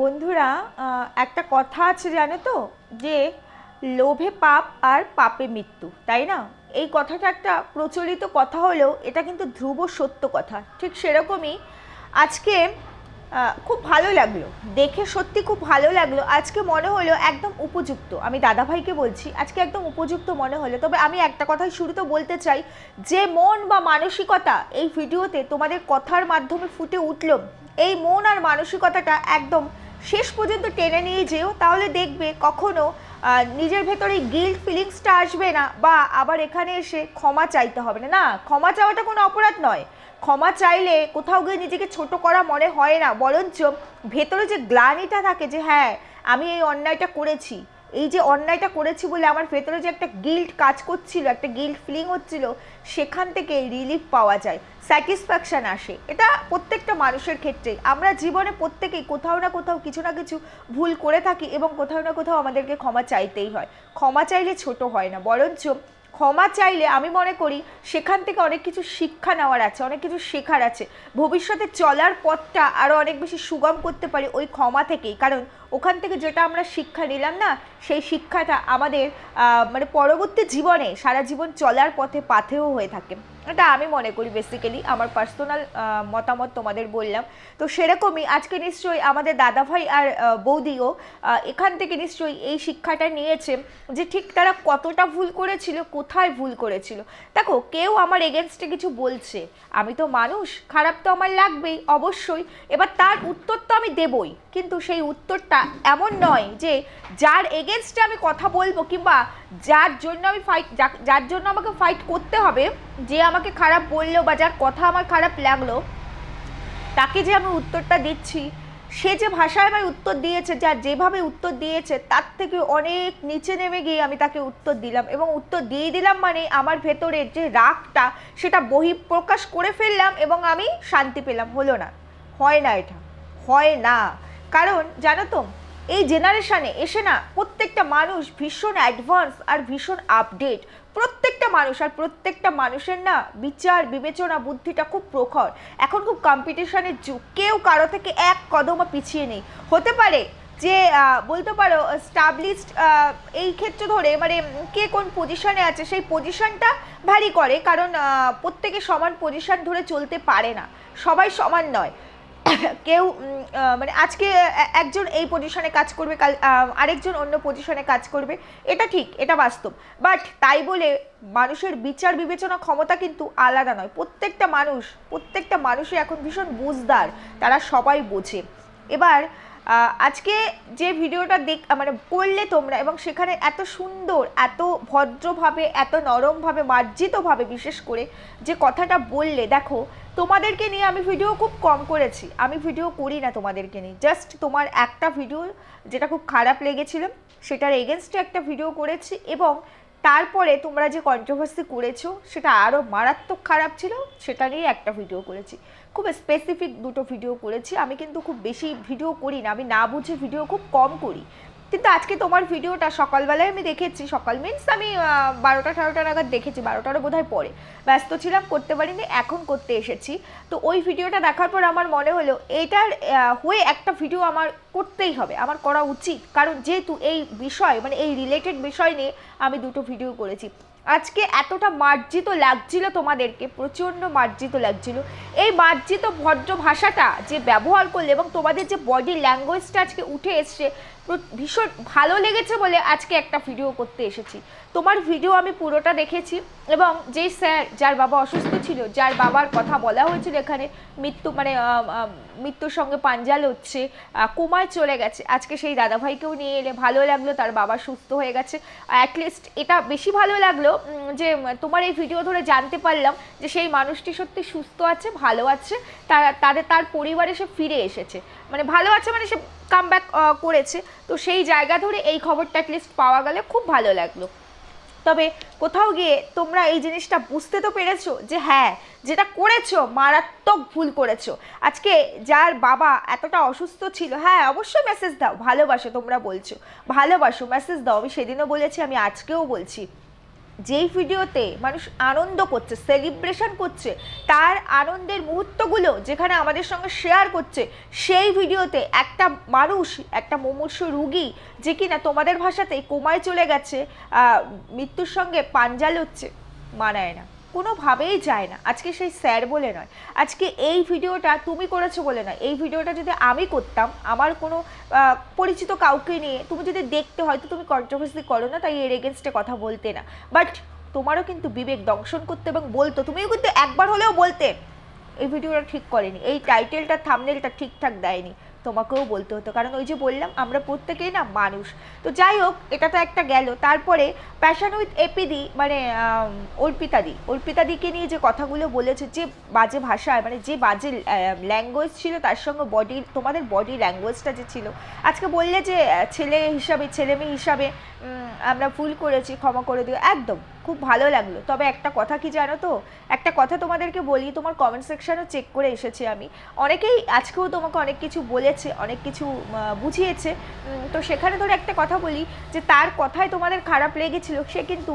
বন্ধুরা একটা কথা আছে জানো তো? যে লোভে পাপ আর পাপে মৃত্যু, তাই না? এই কথাটা একটা প্রচলিত কথা হলেও এটা কিন্তু ধ্রুব সত্য কথা। ঠিক সেরকমই আজকে খুব ভালো লাগল। দেখে সত্যি খুব ভালো লাগল। আজকে মনে হলো একদম উপযুক্ত। আমি দাদাভাইকে বলছি, আজকে একদম উপযুক্ত মনে হলো। তবে আমি একটা কথাই শুরুতে বলতে চাই, যে মন বা মানসিকতা এই ভিডিওতে তোমাদের কথার মাধ্যমে ফুটে উঠল। এই মন আর মানসিকতাটা একদম শেষ পর্যন্ত টেনে নিয়ে যেও। তাহলে দেখবে কখনো নিজের ভেতরে গিল্ট ফিলিংসটা আসবে না, বা আবার এখানে এসে ক্ষমা চাইতে হবে না। না, ক্ষমা চাওয়াটা কোনো অপরাধ নয়। ক্ষমা চাইলে কোথাও গিয়ে নিজেকে ছোট করা মনে হয় না, বরঞ্চ ভেতরে যে গ্লানিটা থাকে যে হ্যাঁ আমি এই অন্যায়টা করেছি, এই যে অন্যায়টা করেছি বলে আমার ভেতরে যে একটা গিল্ট কাজ করছিল, একটা গিল্ট ফিলিং হচ্ছিল, সেখান থেকে রিলিফ পাওয়া যায় স্যাটিসফ্যাকশান আসে। এটা প্রত্যেকটা মানুষের ক্ষেত্রেই আমরা জীবনে প্রত্যেকেই কোথাও না কোথাও কিছু না কিছু ভুল করে থাকি এবং কোথাও না কোথাও আমাদেরকে ক্ষমা চাইতেই হয়। ক্ষমা চাইলে ছোট হয় না, বরঞ্চ ক্ষমা চাইলে আমি মনে করি সেখান থেকে অনেক কিছু শিক্ষা নেওয়ার আছে, অনেক কিছু শেখার আছে। ভবিষ্যতে চলার পথটা আরও অনেক বেশি সুগম করতে পারি ওই ক্ষমা থেকেই। কারণ ওখান থেকে যেটা আমরা শিক্ষা নিলাম না, সেই শিক্ষাটা আমাদের মানে পরবর্তী জীবনে সারা জীবন চলার পথে পাথেও হয়ে থাকে। এটা আমি মনে করি বেসিক্যালি আমার পার্সোনাল মতামত তোমাদের বললাম। তো সেরকমই আজকে নিশ্চয়ই আমাদের দাদাভাই আর বৌদিও এখান থেকে নিশ্চয়ই এই শিক্ষাটা নিয়েছে যে ঠিক তারা কতটা ভুল করেছিল, কোথায় ভুল করেছিল। দেখো, কেউ আমার এগেনস্টে কিছু বলছে, আমি তো মানুষ, খারাপ তো আমার লাগবেই, অবশ্যই। এবার তার উত্তর তো আমি দেবই। কিন্তু সেই উত্তরটা এমন নয় যে যার এগেনস্টে আমি কথা বলব কিংবা যার জন্য আমি ফাইট যার জন্য আমাকে ফাইট করতে হবে, যে আমাকে খারাপ বলল বা যার কথা আমার খারাপ লাগল, তাকে যে আমি উত্তরটা দিচ্ছি, সে যে ভাষায় আমায় উত্তর দিয়েছে যার যেভাবে উত্তর দিয়েছে, তার থেকে অনেক নিচে নেমে গিয়ে আমি তাকে উত্তর দিলাম এবং উত্তর দিয়ে দিলাম মানে আমার ভেতরের যে রাগটা, সেটা বহিঃপ্রকাশ করে ফেললাম এবং আমি শান্তি পেলাম। হলো না। হয় না এটা। হয় না। কারণ জানো তো, এই জেনারেশনে এসে না প্রত্যেকটা মানুষ ভীষণ অ্যাডভান্স আর ভীষণ আপডেট প্রত্যেকটা মানুষ আর প্রত্যেকটা মানুষের না বিচার, বিবেচনা, বুদ্ধিটা খুব প্রখর। এখন খুব কম্পিটিশনের যুগ। কেউ কারও থেকে এক কদমও পিছিয়ে নেই। হতে পারে যে বলতে পারো স্টাবলিশড এই ক্ষেত্র ধরে মানে কে কোন পজিশনে আছে, সেই পজিশনটা ভ্যারি করে। কারণ প্রত্যেকে সমান পজিশন ধরে চলতে পারে না। সবাই সমান নয়। কেউ মানে আজকে একজন এই পজিশনে কাজ করবে, কাল আরেকজন অন্য পজিশনে কাজ করবে। এটা ঠিক, এটা বাস্তব। বাট তাই বলে মানুষের বিচার বিবেচনা ক্ষমতা কিন্তু আলাদা নয়। প্রত্যেকটা মানুষ, প্রত্যেকটা মানুষই এখন ভীষণ বুঝদার। তারা সবাই বোঝে। এবার আজকে যে ভিডিওটা দেখ মানে করলে তোমরা এবং সেখানে এত সুন্দর, এত ভদ্রভাবে, এত নরমভাবে, মার্জিতভাবে বিশেষ করে যে কথাটা বললে, দেখো, তোমাদেরকে নিয়ে আমি ভিডিও খুব কম করেছি। আমি ভিডিও করি না তোমাদেরকে নিয়ে। জাস্ট তোমার একটা ভিডিও যেটা খুব খারাপ লেগেছিল, সেটার এগেনস্টে একটা ভিডিও করেছি এবং তারপরে তোমরা যে কন্ট্রোভার্সি করেছ, সেটা আরও মারাত্মক খারাপ ছিল, সেটা নিয়ে একটা ভিডিও করেছি। খুব স্পেসিফিক দুটো ভিডিও করেছি। আমি কিন্তু খুব বেশি ভিডিও করি না। আমি না বুঝে ভিডিও খুব কম করি। কিন্তু আজকে তোমার ভিডিওটা সকালবেলায় আমি দেখেছি, সকাল মিনস আমি বারোটা ঠারোটা নাগাদ দেখেছি, বারোটারও বোধ হয় পরে। ব্যস্ত ছিলাম, করতে পারিনি, এখন করতে এসেছি। তো ওই ভিডিওটা দেখার পর আমার মনে হলো, এটার হয়ে একটা ভিডিও আমার করতেই হবে, আমার করা উচিত। কারণ যেহেতু এই বিষয় মানে এই রিলেটেড বিষয় নিয়ে আমি দুটো ভিডিও করেছি। আজকে এতটা মার্জিত লাগছিল তোমাদেরকে, প্রচণ্ড মার্জিত লাগছিল। এই মার্জিত ভদ্র ভাষাটা যে ব্যবহার করলে এবং তোমাদের যে বডি ল্যাঙ্গুয়েজটা আজকে উঠে এসছে ভীষণ ভালো লেগেছে বলে আজকে একটা ভিডিও করতে এসেছি। তোমার ভিডিও আমি পুরোটা দেখেছি এবং যেই স্যার যার বাবা অসুস্থ ছিল, যার বাবার কথা বলা হয়েছিল এখানে, মৃত্যু মানে মৃত্যুর সঙ্গে পাঞ্জাল হচ্ছে কোমায় চলে গেছে। আজকে সেই দাদাভাইকেও নিয়ে এলে ভালো লাগল, তার বাবা সুস্থ হয়ে গেছে। অ্যাটলিস্ট এটা বেশি ভালো লাগল যে তোমার এই ভিডিও ধরে জানতে পারলাম যে সেই মানুষটি সত্যি সুস্থ আছে, ভালো আছে, তারা, তাদের, তার পরিবারে সে ফিরে এসেছে। মানে ভালো আছে মানে সে কাম করেছে। তো সেই জায়গা ধরে এই খবরটা অ্যাটলিস্ট পাওয়া গেলে খুব ভালো লাগল। তবে কোথাও গিয়ে তোমরা এই জিনিসটা বুঝতে তো পেরেছ যে হ্যাঁ যেটা করেছ মারাত্মক ভুল করেছ। আজকে যার বাবা এতটা অসুস্থ ছিল হ্যাঁ অবশ্যই মেসেজ দাও, ভালোবাসো তোমরা বলছো। ভালোবাসো মেসেজ দাও। আমি সেদিনও বলেছি, আমি আজকেও বলছি। যেই ভিডিওতে মানুষ আনন্দ করছে সেলিব্রেশন করছে, তার আনন্দের মুহূর্তগুলো যেখানে আমাদের সঙ্গে শেয়ার করছে, সেই ভিডিওতে একটা মানুষ, একটা মুমূর্ষ রুগী যে কিনা তোমাদের ভাষাতেই কোমায় চলে গেছে মৃত্যুর সঙ্গে পাঞ্জা লড়ছে মানায় না। কোনোভাবেই যায় না। আজকে সেই স্যার বলে নয়। আজকে এই ভিডিওটা তুমি করেছ বলে নয়। এই ভিডিওটা যদি আমি করতাম, আমার কোনো পরিচিত কাউকে নিয়ে তুমি যদি দেখতে হয়তো তুমি কন্ট্রোভার্সি করো না, তাই এর এগেনস্টে কথা বলতে না। বাট তোমারও কিন্তু বিবেক দংশন করতে এবং বলতো, তুমিও কিন্তু একবার হলেও বলতে, এই ভিডিওটা ঠিক করেনি। এই টাইটেলটা থামনেলটা ঠিকঠাক দেয়নি। তোমাকেও বলতে হতো। কারণ ওই যে বললাম, আমরা প্রত্যেকেই না মানুষ। তো যাই হোক, এটা তো একটা গেল। তারপরে প্যাশন উইথ এপিদি মানে অর্পিতাদি অর্পিতাদিকে নিয়ে যে কথাগুলো বলেছে, যে বাজে ভাষায় মানে যে বাজে ল্যাঙ্গুয়েজ ছিল, তার সঙ্গে বডি তোমাদের বডি ল্যাঙ্গুয়েজটা যে ছিল। আজকে বললে যে ছেলে হিসাবে ছেলে মেয়ে হিসাবে আমরা ভুল করেছি, ক্ষমা করে দিও। একদম। খুব ভালো লাগল। তবে একটা কথা কি জানো তো? একটা কথা তোমাদেরকে বলি, তোমার কমেন্ট সেকশানও চেক করে এসেছি আমি। অনেকেই আজকেও তোমাকে অনেক কিছু বলেছে, অনেক কিছু বুঝিয়েছে। তো সেখানে ধরে একটা কথা বলি যে, তার কথায় তোমাদের খারাপ লেগেছিল, সে কিন্তু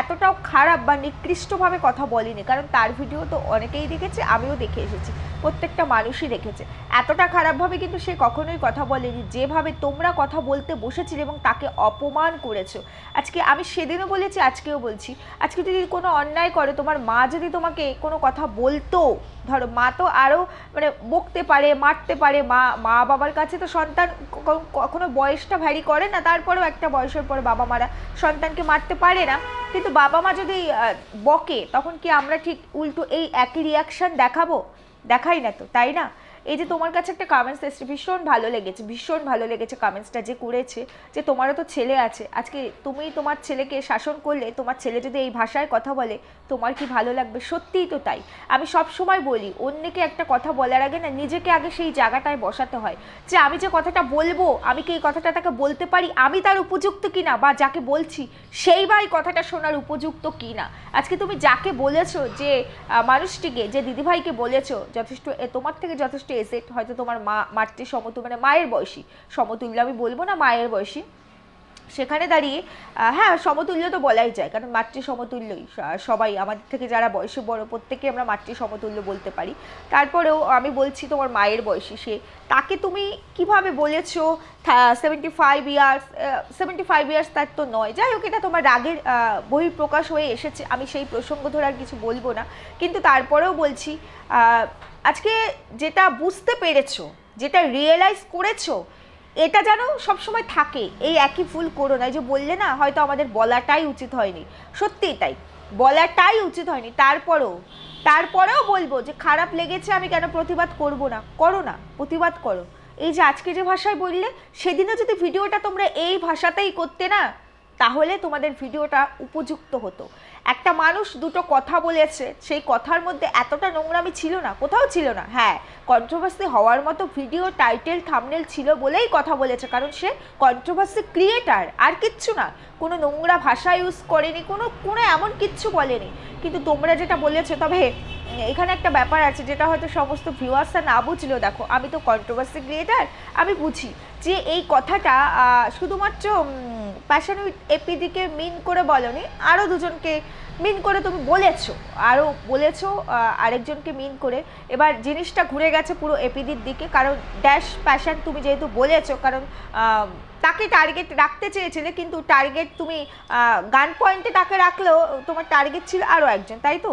এতটাও খারাপ বা নিকৃষ্টভাবে কথা বলেনি। কারণ তার ভিডিও তো অনেকেই দেখেছে, আমিও দেখে এসেছি, প্রত্যেকটা মানুষই দেখেছে। এতটা খারাপভাবে কিন্তু সে কখনোই কথা বলেনি। যেভাবে তোমরা কথা বলতে বসেছিলে এবং তাকে অপমান করেছ। আজকে আমি সেদিনও বলেছি, আজকেও বলছি। আজকে যদি কোনো অন্যায় করে, তোমার মা যদি তোমাকে কোনো কথা বলতো, ধরো মা তো আরও মানে বকতে পারে, মারতে পারে। মা মা বাবার কাছে তো সন্তান কখনো বয়সটা ভ্যারি করে না, তারপরেও একটা বয়সের পরে বাবা মারা সন্তানকে মারতে পারে না। কিন্তু বাবা মা যদি বকে, তখন কি আমরা ঠিক উল্টো এই একই রিয়াকশন দেখাবো? দেখাই না তো, তাই না? এই যে তোমার কাছে একটা কমেন্টস এসেছে, ভীষণ ভালো লেগেছে, ভীষণ ভালো লেগেছে কামেন্টসটা যে করেছে, যে তোমারও তো ছেলে আছে। আজকে তুমি তোমার ছেলেকে শাসন করলে, তোমার ছেলে যদি এই ভাষায় কথা বলে, তোমার কি ভালো লাগবে? সত্যিই তো তাই। আমি সব সময় বলি, অন্যকে একটা কথা বলার আগে না, নিজেকে আগে সেই জায়গাটায় বসাতে হয়। যে আমি যে কথাটা বলব, আমি কি এই কথাটা তাকে বলতে পারি? আমি তার উপযুক্ত কিনা? বা যাকে বলছি, সেই বা এই কথাটা শোনার উপযুক্ত কিনা? আজকে তুমি যাকে বলেছ যে মানুষটিকে, যে দিদিভাইকে বলেছ, যথেষ্ট তোমার থেকে যথেষ্ট এসেট হয়তো তোমার মা, মাতৃ সমতুল্য মানে মায়ের বয়সী। সমতুল্য, আমি বলব না মায়ের বয়সী। সেখানে দাঁড়িয়ে হ্যাঁ সমতুল্য তো বলাই যায়, কারণ মাতৃ সমতুল্যই। সবাই আমাদের থেকে যারা বয়সে বড় প্রত্যেকে আমরা মাতৃ সমতুল্য বলতে পারি। তারপরেও আমি বলছি তোমার মায়ের বয়সী সে। তাকে তুমি কীভাবে বলেছ seventy five years seventy five years তার তো নয়। যাই হোক, এটা তোমার রাগের বহিঃপ্রকাশ হয়ে এসেছে। আমি সেই প্রসঙ্গ ধরে আর কিছু বলব না। কিন্তু তারপরেও বলছি আজকে যেটা বুঝতে পেরেছ, যেটা রিয়েলাইজ করেছ, এটা যেন সবসময় থাকে। এই একই ভুল করো না। যে বললে না, হয়তো আমাদের বলাটাই উচিত হয়নি। সত্যিই তাই। বলাটাই উচিত হয়নি। তারপরেও তারপরেও বলব যে খারাপ লেগেছে, আমি কেন প্রতিবাদ করব না? করো না, প্রতিবাদ করো। এই যে আজকে যে ভাষায় বললে, সেদিনও যদি ভিডিওটা তোমরা এই ভাষাতেই করতে না, তাহলে তোমাদের ভিডিওটা উপযুক্ত হতো। একটা মানুষ দুটো কথা বলেছে, সেই কথার মধ্যে এতটা নোংরামি ছিল না, কোথাও ছিল না। হ্যাঁ কন্ট্রোভার্সি হওয়ার মতো ভিডিও টাইটেল থামনেল ছিল বলেই কথা বলেছে, কারণ সে কন্ট্রোভার্সি ক্রিয়েটার আর কিচ্ছু না। কোনো নোংরা ভাষা ইউজ করেনি, কোনো কোনো এমন কিচ্ছু বলেনি। কিন্তু তোমরা যেটা বলেছ, তবে এখানে একটা ব্যাপার আছে, যেটা হয়তো সমস্ত ভিউয়ার্সরা না বুঝলেও দেখো, আমি তো কন্ট্রোভার্সি ক্রিয়েটার আমি বুঝি যে এই কথাটা শুধুমাত্র প্যাশন উইথ এপিডিকে মিন করে বলনি আরও দুজনকে মিন করে তুমি বলেছ আরও বলেছ আরেকজনকে মিন করে। এবার জিনিসটা ঘুরে গেছে পুরো এপিডির দিকে, কারণ ড্যাশ প্যাশন তুমি যেহেতু বলেছ, কারণ তাকে টার্গেট রাখতে চেয়েছিলে, কিন্তু টার্গেট তুমি গান পয়েন্টে তাকে রাখলেও তোমার টার্গেট ছিল আরও একজন, তাই তো?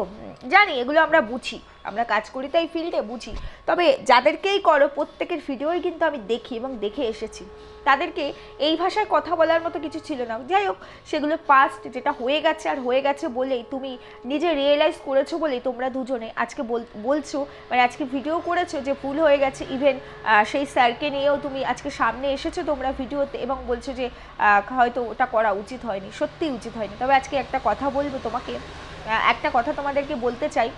জানি, এগুলো আমরা বুঝি। আমরা কাজ করি তাই ফিল্ডে বুঝি। তবে যাদেরকেই করো, প্রত্যেকের ভিডিওই কিন্তু আমি দেখি এবং দেখে এসেছি। তাদেরকে এই ভাষায় কথা বলার মতো কিছু ছিল না। যাই হোক, সেগুলো পাস্ট যেটা হয়ে গেছে আর হয়ে গেছে বলেই তুমি নিজে রিয়েলাইজ করেছ বলেই তোমরা দুজনে আজকে বল- বলছো মানে আজকে ভিডিও করেছ যে ভুল হয়ে গেছে। ইভেন সেই স্যারকে নিয়েও তুমি আজকে সামনে এসেছ তোমরা ভিডিওতে এবং বলছো যে হয়তো ওটা করা উচিত হয়নি, সত্যিই উচিত হয়নি। তবে আজকে একটা কথা বলব তোমাকে একটা কথা তোমাদেরকে বলতে চাই।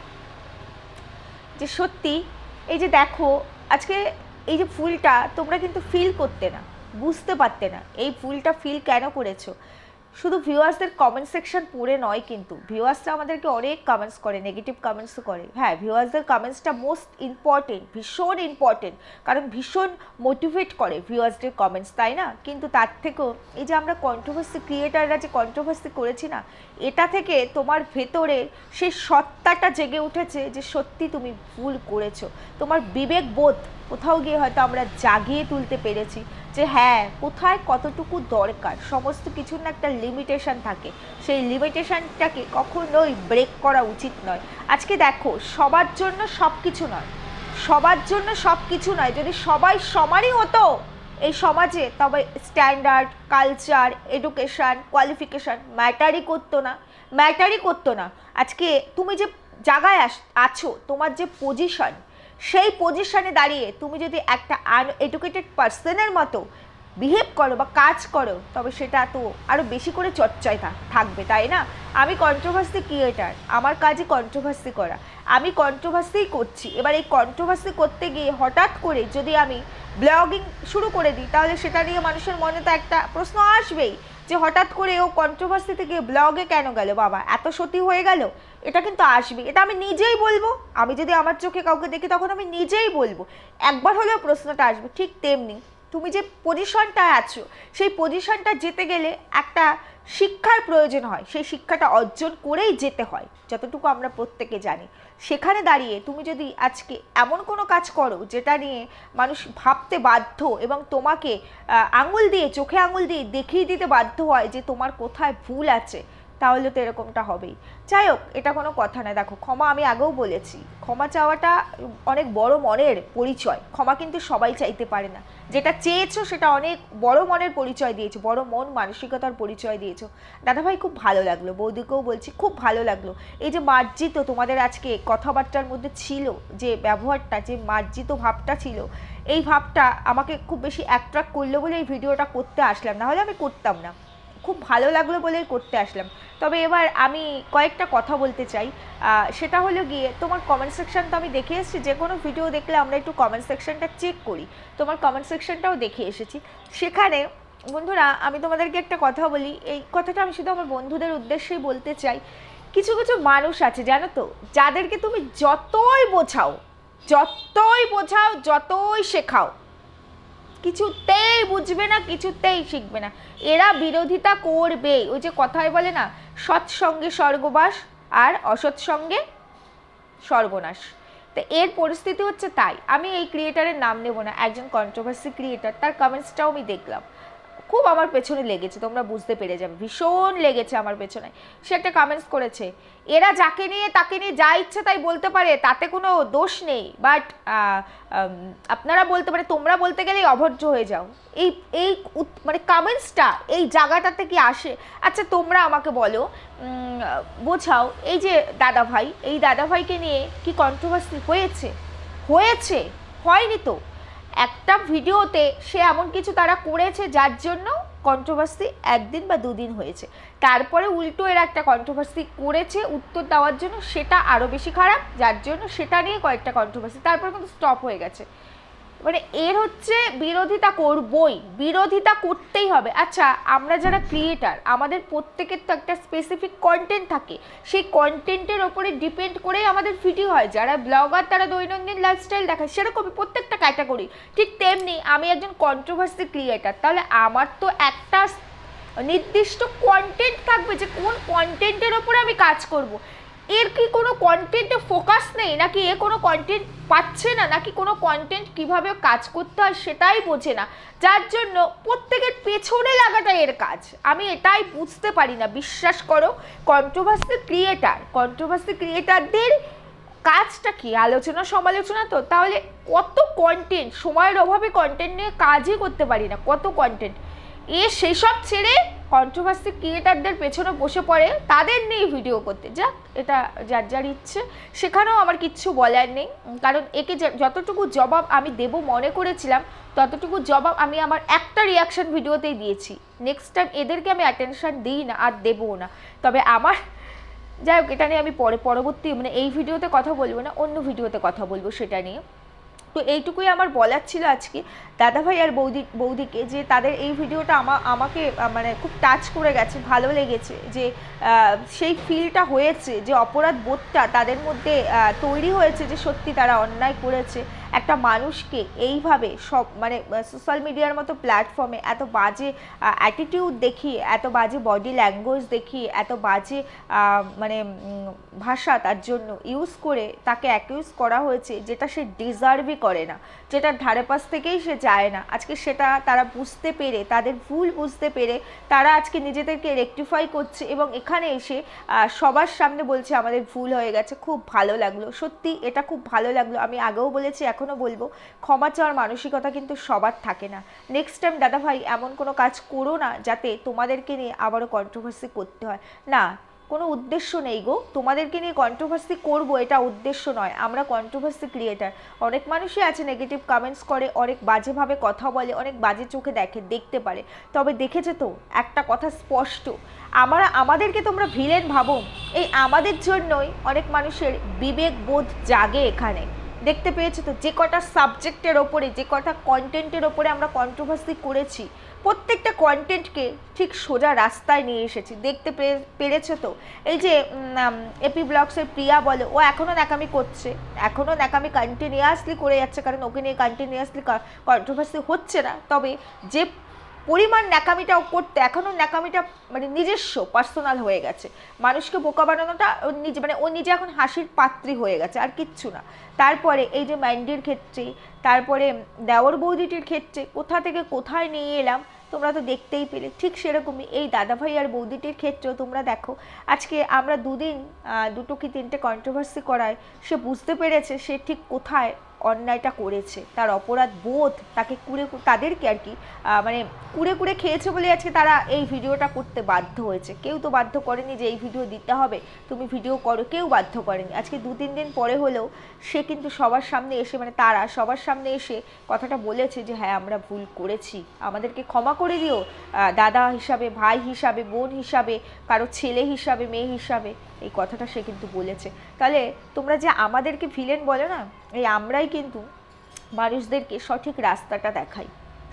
যে সত্যি, এই যে দেখো, আজকে এই যে ফুলটা তোমরা কিন্তু ফিল করতে না, বুঝতে পারতে না, এই ফুলটা ফিল কেন করেছ? শুধু ভিউয়ার্সদের কমেন্ট সেকশন পড়ে নয় কিন্তু ভিউয়ার্সরা আমাদেরকে অনেক কমেন্টস করে নেগেটিভ কমেন্টসও করে। হ্যাঁ ভিউয়ার্সদের কমেন্টসটা মোস্ট ইম্পর্টেন্ট ভীষণ ইম্পর্টেন্ট কারণ ভীষণ মোটিভেট করে ভিউয়ার্সদের কমেন্টস তাই না? কিন্তু তার থেকেও এই যে আমরা কন্ট্রোভার্সি ক্রিয়েটাররা যে কন্ট্রোভার্সি করেছি না, এটা থেকে তোমার ভেতরে সেই সত্তাটা জেগে উঠেছে যে সত্যি তুমি ভুল করেছ। তোমার বিবেক বোধ কোথাও গিয়ে হয়তো আমরা জাগিয়ে তুলতে পেরেছি। যে হ্যাঁ কোথায় কতটুকু দরকার, সমস্ত কিছুর না একটা লিমিটেশন থাকে। সেই লিমিটেশনটাকে কখনোই ব্রেক করা উচিত নয়। আজকে দেখো, সবার জন্য সব কিছু নয়। সবার জন্য সব কিছু নয়। যদি সবাই সমানই হতো এই সমাজে, তবে স্ট্যান্ডার্ড কালচার এডুকেশান কোয়ালিফিকেশান ম্যাটারই করতো না। ম্যাটারই করতো না। আজকে তুমি যে জায়গায় আস, আছো, তোমার যে পজিশন সেই পজিশনে দাঁড়িয়ে তুমি যদি একটা আনএডুকেটেড পার্সনের মতো বিহেভ করো বা কাজ করো, তবে সেটা তো আরও বেশি করে চর্চায় থাক- থাকবে, তাই না? আমি কন্ট্রোভার্সি ক্রিয়েটার আমার কাজই কন্ট্রোভার্সি করা। আমি কন্ট্রোভার্সিই করছি। এবার এই কন্ট্রোভার্সি করতে গিয়ে হঠাৎ করে যদি আমি ব্লগিং শুরু করে দিই, তাহলে সেটা নিয়ে মানুষের মনে তো একটা প্রশ্ন আসবেই। যে হঠাৎ করে ও কন্ট্রোভার্সি থেকে ব্লগে কেন গেল? বাবা, এত সতী হয়ে গেল? এটা কিন্তু আসবে। এটা আমি নিজেই বলব। আমি যদি আমার চোখে কাউকে দেখি, তখন আমি নিজেই বলব। একবার হলেও প্রশ্নটা আসবে, ঠিক তেমনি। তুমি যে পজিশনটা আছো, সেই পজিশনটা যেতে গেলে একটা শিক্ষার প্রয়োজন হয়। সেই শিক্ষাটা অর্জন করেই যেতে হয়, যতটুকু আমরা প্রত্যেকে জানি। সেখানে দাঁড়িয়ে তুমি যদি আজকে এমন কোনো কাজ করো যেটা নিয়ে মানুষ ভাবতে বাধ্য এবং তোমাকে আঙুল দিয়ে, চোখে আঙুল দিয়ে দেখিয়ে দিতে বাধ্য হয় যে তোমার কোথায় ভুল আছে তাহলে তো এরকমটা হবেই। যাই হোক এটা কোনো কথা না দেখো, ক্ষমা আমি আগেও বলেছি। ক্ষমা চাওয়াটা অনেক বড় মনের পরিচয়। ক্ষমা কিন্তু সবাই চাইতে পারে না। যেটা চেয়েছো, সেটা অনেক বড় মনের পরিচয় দিয়েছ, বড় মন মানসিকতার পরিচয় দিয়েছ। দাদাভাই, খুব ভালো লাগল। বৌদিকেও বলছি, খুব ভালো লাগল। এই যে মার্জিত, তোমাদের আজকে কথাবার্তার মধ্যে ছিল যে ব্যবহারটা, যে মার্জিত ভাবটা ছিল, এই ভাবটা আমাকে খুব বেশি অ্যাট্রাক্ট করল বলে এই ভিডিওটা করতে আসলাম। না হলে আমি করতাম না। খুব ভালো লাগল বলেই করতে আসলাম। তবে এবার আমি কয়েকটা কথা বলতে চাই। সেটা হলো গিয়ে তোমার কমেন্ট সেকশন তো আমি দেখে এসেছি যে কোনো ভিডিও দেখলে আমরা একটু কমেন্ট সেকশনটা চেক করি। তোমার কমেন্ট সেকশনটাও দেখে এসেছি। সেখানে, বন্ধুরা, আমি তোমাদেরকে একটা কথা বলি। এই কথাটা আমি শুধু আমার বন্ধুদের উদ্দেশ্যেই বলতে চাই। কিছু কিছু মানুষ আছে, জানো তো, যাদেরকে তুমি যতই বোঝাও যতই বোঝাও, যতই শেখাও কিছুতেই বুঝবে না, কিছুতেই শিখবে না। এরা বিরোধিতা করবে। ওই যে কথায় বলে না সৎসঙ্গে স্বর্গবাস আর অসৎসঙ্গে সর্বনাশ তো এর পরিস্থিতি হচ্ছে তাই। আমি এই ক্রিয়েটারের নাম নেব না। একজন কন্ট্রোভার্সি ক্রিয়েটার তার কমেন্টসটাও আমি দেখলাম। খুব আমার পেছনে লেগেছে, তোমরা বুঝতে পেরে যাবে, ভীষণ লেগেছে আমার পেছনে। সে একটা কমেন্টস করেছে, এরা যাকে নিয়ে তাকে নিয়ে যা ইচ্ছে তাই বলতে পারে, তাতে কোনো দোষ নেই বাট আপনারা বলতে পারে, তোমরা বলতে গেলেই অভদ্র হয়ে যাও। এই এই মানে কমেন্টসটা এই জায়গাটাতে কি আসে? আচ্ছা তোমরা আমাকে বলো বোঝাও, এই যে দাদা ভাই এই দাদা ভাইকে নিয়ে কি কন্ট্রোভার্সি হয়েছে? হয়েছে? হয়নি তো। একটা ভিডিওতে সে এমন কিছু তারা করেছে যার জন্য কন্ট্রোভার্সি একদিন বা দুদিন হয়েছে। তারপরে উল্টো এরা একটা কন্ট্রোভার্সি করেছে, উত্তর দেওয়ার জন্য সেটা আরও বেশি খারাপ, যার জন্য সেটা নিয়ে কয়েকটা কন্ট্রোভার্সি তারপরে কিন্তু স্টপ হয়ে গেছে। মানে এর হচ্ছে বিরোধিতা করবই, বিরোধিতা করতেই হবে। আচ্ছা আমরা যারা ক্রিয়েটার আমাদের প্রত্যেকের তো একটা স্পেসিফিক কন্টেন্ট থাকে। সেই কন্টেন্টের ওপরে ডিপেন্ড করেই আমাদের ভিডিও হয়। যারা ব্লগার তারা দৈনন্দিন লাইফস্টাইল দেখায়। সেরকমই প্রত্যেকটা ক্যাটাগরি ঠিক তেমনি আমি একজন কন্ট্রোভার্সি ক্রিয়েটার তাহলে আমার তো একটা নির্দিষ্ট কন্টেন্ট থাকবে যে কোন কন্টেন্টের ওপরে আমি কাজ করব। এর কি কোনো কন্টেন্টে ফোকাস নেই? নাকি এ কোনো কন্টেন্ট পাচ্ছে না? নাকি কোনো কন্টেন্ট কীভাবে কাজ করতে হয় সেটাই বোঝে না। যার জন্য প্রত্যেকের পেছনে লাগাটা এর কাজ। আমি এটাই বুঝতে পারি না। বিশ্বাস করো কন্ট্রোভার্সি ক্রিয়েটার কন্ট্রোভার্সি ক্রিয়েটারদের কাজটা কি? আলোচনা সমালোচনা তো? তাহলে কত কন্টেন্ট সময়ের অভাবে কন্টেন্ট নিয়ে কাজই করতে পারি না। কত কন্টেন্ট এ সেসব ছেড়ে কন্ট্রোভার্সি ক্রিয়েটারদের পেছনে বসে পড়ে, তাদের নিয়ে ভিডিও করতে। যাক, এটা যার যার ইচ্ছে। সেখানেও আমার কিচ্ছু বলার নেই। কারণ একে যতটুকু জবাব আমি দেব মনে করেছিলাম, ততটুকু জবাব আমি আমার একটা রিয়াকশন ভিডিওতেই দিয়েছি। নেক্সট টাইম এদেরকে আমি অ্যাটেনশন দিই না, আর দেবও না। তবে আমার, যাই হোক, এটা নিয়ে আমি পরে, পরবর্তী মানে এই ভিডিওতে কথা বলব না, অন্য ভিডিওতে কথা বলব সেটা নিয়ে। তো এইটুকুই আমার বলার ছিল আজকে। দাদাভাই আর বৌদি, বৌদিকে যে তাদের এই ভিডিওটা আমা, আমাকে মানে খুব টাচ করে গেছে, ভালো লেগেছে যে সেই ফিলটা হয়েছে যে অপরাধ বোধটা তাদের মধ্যে তৈরি হয়েছে যে সত্যি তারা অন্যায় করেছে। একটা মানুষকে এইভাবে সব মানে সোশ্যাল মিডিয়ার মতো প্ল্যাটফর্মে এত বাজে অ্যাটিটিউড দেখিয়ে এত বাজে বডি ল্যাঙ্গুয়েজ দেখিয়ে এত বাজে মানে ভাষা তার জন্য ইউজ করে তাকে অ্যাকিউজ করা হয়েছে যেটা সে ডিজার্ভই করে না যেটার ধারে পাশ থেকেই সে যায় না। আজকে সেটা তারা বুঝতে পেরে, তাদের ভুল বুঝতে পেরে তারা আজকে নিজেদেরকে রেকটিফাই করছে এবং এখানে এসে সবার সামনে বলছে আমাদের ভুল হয়ে গেছে, খুব ভালো লাগল। সত্যি এটা খুব ভালো লাগল। আমি আগেও বলেছি এখনও বলব, ক্ষমা চাওয়ার মানসিকতা কিন্তু সবার থাকে না। নেক্সট টাইম দাদা ভাই এমন কোনো কাজ করো না যাতে তোমাদেরকে নিয়ে আবারও কন্ট্রোভার্সি করতে হয়। না, কোনো উদ্দেশ্য নেই গো। তোমাদেরকে নিয়ে কন্ট্রোভার্সি করব, এটা উদ্দেশ্য নয়। আমরা কন্ট্রোভার্সি ক্রিয়েটার অনেক মানুষই আছে নেগেটিভ কমেন্টস করে, অনেক বাজেভাবে কথা বলে, অনেক বাজে চোখে দেখে, দেখতে পারে। তবে দেখেছে তো, একটা কথা স্পষ্ট। আমরা, আমাদেরকে তোমরা ভিলেন ভাবো। এই আমাদের জন্যই অনেক মানুষের বিবেক বোধ জাগে এখানে। দেখতে পেয়েছ তো, যে কটা সাবজেক্টের ওপরে, যে কটা কন্টেন্টের ওপরে আমরা কন্ট্রোভার্সি করেছি, প্রত্যেকটা কন্টেন্টকে ঠিক সোজা রাস্তায় নিয়ে এসেছি। দেখতে পেরেছ তো? এই যে এপি ব্লগসের প্রিয়া বলে, ও এখনও ন্যাকামি করছে। এখনও ন্যাকামি কন্টিনিউয়াসলি করে যাচ্ছে, কারণ ওকে নিয়ে কন্টিনিউয়াসলি কন্ট্রোভার্সি হচ্ছে না। তবে যে পরিমাণ ন্যাকামিটা ও করতে, এখনও ন্যাকামিটা মানে নিজস্ব, পার্সোনাল হয়ে গেছে। মানুষকে বোকা বানানোটা ও নিজে মানে ও নিজে এখন হাসির পাত্রী হয়ে গেছে, আর কিচ্ছু না। তারপরে এই যে ম্যান্ডির ক্ষেত্রে, তারপরে দেওর বৌদিটির ক্ষেত্রে, কোথা থেকে কোথায় নিয়ে এলাম, তোমরা তো দেখতেই পেলে, ঠিক সেরকমই এই দাদাভাই আর বৌদিটির ক্ষেত্রেও তোমরা দেখো, আজকে আমরা দুদিন দুটো কি তিনটে কন্ট্রোভার্সি করায়, সে বুঝতে পেরেছে সে ঠিক কোথায় অন্যায়টা করেছে, তার অপরাধ বোধ তাকে কুড়ে তাদেরকে আর কি মানে কুড়ে কুড়ে খেয়েছে বলে আজকে তারা এই ভিডিওটা করতে বাধ্য হয়েছে। কেউ তো বাধ্য করেনি যে এই ভিডিও দিতে হবে, তুমি ভিডিও করো, কেউ বাধ্য করেনি। আজকে দু তিন দিন পরে হলেও সে কিন্তু সবার সামনে এসে মানে তারা সবার সামনে এসে কথাটা বলেছে যে হ্যাঁ আমরা ভুল করেছি। আমাদেরকে ক্ষমা করে দিও দাদা হিসাবে, ভাই হিসাবে, বোন হিসাবে, কারও ছেলে হিসাবে, মেয়ে হিসাবে। এই কথাটা সে কিন্তু বলেছে। তাহলে তোমরা যে আমাদেরকে ভিলেন বলো না, এই আমরাই কিন্তু মানুষদেরকে সঠিক রাস্তাটা দেখাই।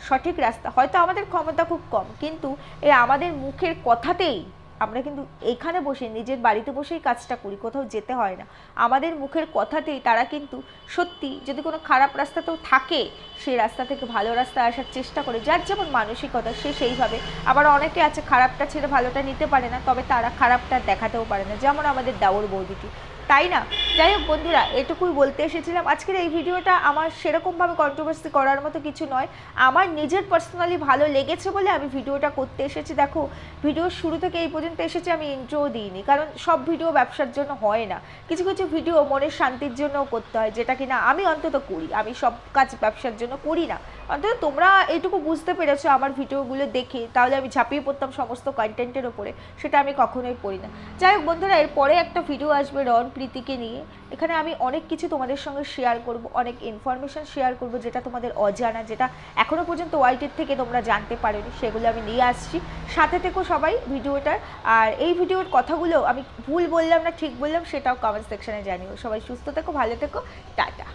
সঠিক রাস্তা, হয়তো আমাদের ক্ষমতা খুব কম, কিন্তু এই আমাদের মুখের কথাতেই আমরা কিন্তু এখানে বসে, নিজের বাড়িতে বসেই কাজটা করি, কোথাও যেতে হয় না। আমাদের মুখের কথাতেই তারা কিন্তু সত্যি যদি কোনো খারাপ রাস্তাতেও থাকে, সেই রাস্তা থেকে ভালো রাস্তা আসার চেষ্টা করে, যার যেমন মানসিকতা, সে সেইভাবে। আবার অনেকে আছে, খারাপটা ছেড়ে ভালোটা নিতে পারে না, তবে তারা খারাপটা দেখাতেও পারে না, যেমন আমাদের দাউর বৌদিটি। তাই না? যাই হোক বন্ধুরা, এটুকুই বলতে এসেছিলাম। আজকের এই ভিডিওটা আমার সেরকমভাবে কন্ট্রোভার্সি করার মতো কিছু নয়। আমার নিজের পার্সোনালি ভালো লেগেছে বলে আমি ভিডিওটা করতে এসেছি। দেখো, ভিডিও শুরু থেকে এই পর্যন্ত এসেছে, আমি ইন্ট্রো দিইনি। কারণ সব ভিডিও ব্যবসার জন্য হয় না। কিছু কিছু ভিডিও মনের শান্তির জন্যও করতে হয়, যেটা কিনা আমি অন্তত করি। আমি সব কাজ ব্যবসার জন্য করি না। অন্তত তোমরা এটুকু বুঝতে পেরেছ আমার ভিডিওগুলো দেখে। তাহলে আমি ঝাঁপিয়ে পড়তাম সমস্ত কন্টেন্টের ওপরে সেটা আমি কখনোই পড়ি না। যাই হোক বন্ধুরা, এরপরে একটা ভিডিও আসবে রন প্রীতিকে নিয়ে, এখানে আমি অনেক কিছু তোমাদের সঙ্গে শেয়ার করব, অনেক ইনফরমেশান শেয়ার করব যেটা তোমাদের অজানা, যেটা এখনও পর্যন্ত ওয়াইটির থেকে তোমরা জানতে পারোনি, সেগুলো আমি নিয়ে আসছি। সাথে থেকেও সবাই ভিডিওটার, আর এই ভিডিওর কথাগুলো আমি ভুল বললাম না, ঠিক বললাম, সেটাও কমেন্ট সেকশানে জানিও। সবাই সুস্থ থেকো, ভালো থেকো, টাটা।